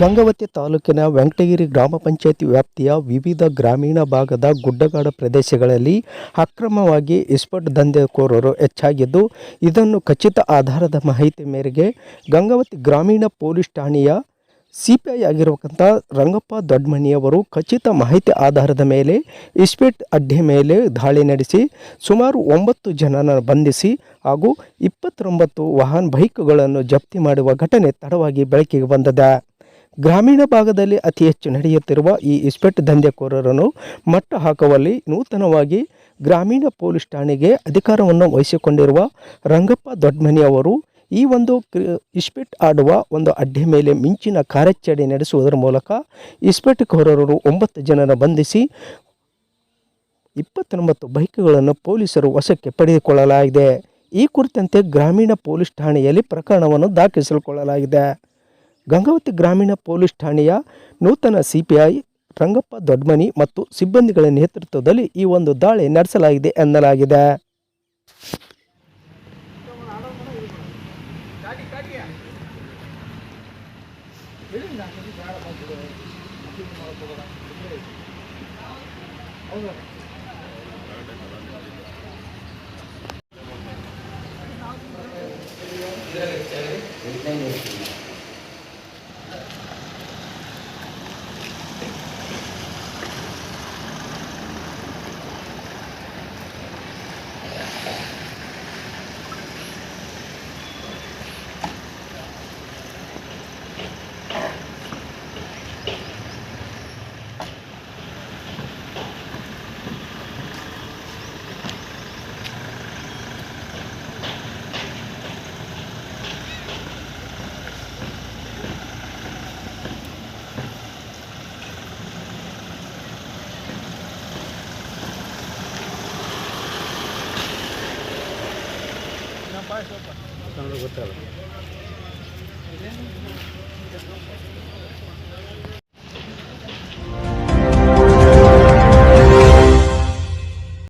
ಗಂಗಾವತಿ ತಾಲೂಕಿನ ವೆಂಕಟಗಿರಿ ಗ್ರಾಮ ಪಂಚಾಯತಿ ವ್ಯಾಪ್ತಿಯ ವಿವಿಧ ಗ್ರಾಮೀಣ ಭಾಗದ ಗುಡ್ಡಗಾಡು ಪ್ರದೇಶಗಳಲ್ಲಿ ಅಕ್ರಮವಾಗಿ ಇಸ್ಪಟ್ ದಂಧೆಕೋರರು ಹೆಚ್ಚಾಗಿದ್ದು, ಇದನ್ನು ಖಚಿತ ಆಧಾರದ ಮಾಹಿತಿ ಮೇರೆಗೆ ಗಂಗಾವತಿ ಗ್ರಾಮೀಣ ಪೊಲೀಸ್ ಠಾಣೆಯ ಸಿಪಿಐ ಆಗಿರತಕ್ಕಂಥ ರಂಗಪ್ಪ ದೊಡ್ಡಮನಿಯವರು ಖಚಿತ ಮಾಹಿತಿ ಆಧಾರದ ಮೇಲೆ ಇಸ್ಪೇಟ್ ಅಡ್ಡೆ ಮೇಲೆ ದಾಳಿ ನಡೆಸಿ, ಸುಮಾರು ಒಂಬತ್ತು ಜನನ ಬಂಧಿಸಿ ಹಾಗೂ ಇಪ್ಪತ್ತೊಂಬತ್ತು ವಾಹನ ಬೈಕ್ಗಳನ್ನು ಜಪ್ತಿ ಮಾಡುವ ಘಟನೆ ತಡವಾಗಿ ಬೆಳಕಿಗೆ ಬಂದಿದೆ. ಗ್ರಾಮೀಣ ಭಾಗದಲ್ಲಿ ಅತಿ ಹೆಚ್ಚು ನಡೆಯುತ್ತಿರುವ ಈ ಇಸ್ಪೆಟ್ ದಂಧೆಕೋರರನ್ನು ಮಟ್ಟ ಹಾಕುವಲ್ಲಿ ನೂತನವಾಗಿ ಗ್ರಾಮೀಣ ಪೊಲೀಸ್ ಠಾಣೆಗೆ ಅಧಿಕಾರವನ್ನು ವಹಿಸಿಕೊಂಡಿರುವ ರಂಗಪ್ಪ ದೊಡ್ಡಮನಿ ಅವರು ಈ ಒಂದು ಇಸ್ಪೆಟ್ ಆಡುವ ಒಂದು ಅಡ್ಡೆ ಮೇಲೆ ಮಿಂಚಿನ ಕಾರ್ಯಾಚರಣೆ ನಡೆಸುವುದರ ಮೂಲಕ ಇಸ್ಪೆಟ್ ಕೋರರರು ಒಂಬತ್ತು ಜನರ ಬಂಧಿಸಿ ಇಪ್ಪತ್ತೊಂಬತ್ತು ಬೈಕ್ಗಳನ್ನು ಪೊಲೀಸರು ವಶಕ್ಕೆ ಪಡೆದುಕೊಳ್ಳಲಾಗಿದೆ. ಈ ಕುರಿತಂತೆ ಗ್ರಾಮೀಣ ಪೊಲೀಸ್ ಠಾಣೆಯಲ್ಲಿ ಪ್ರಕರಣವನ್ನು ದಾಖಲಿಸಿಕೊಳ್ಳಲಾಗಿದೆ. ಗಂಗಾವತಿ ಗ್ರಾಮೀಣ ಪೊಲೀಸ್ ಠಾಣೆಯ ನೂತನ ಸಿಪಿಐ ರಂಗಪ್ಪ ದೊಡ್ಮನಿ ಮತ್ತು ಸಿಬ್ಬಂದಿಗಳ ನೇತೃತ್ವದಲ್ಲಿ ಈ ಒಂದು ದಾಳಿ ನಡೆಸಲಾಗಿದೆ ಎನ್ನಲಾಗಿದೆ. Tá então, eu vou estar lá. Thank you.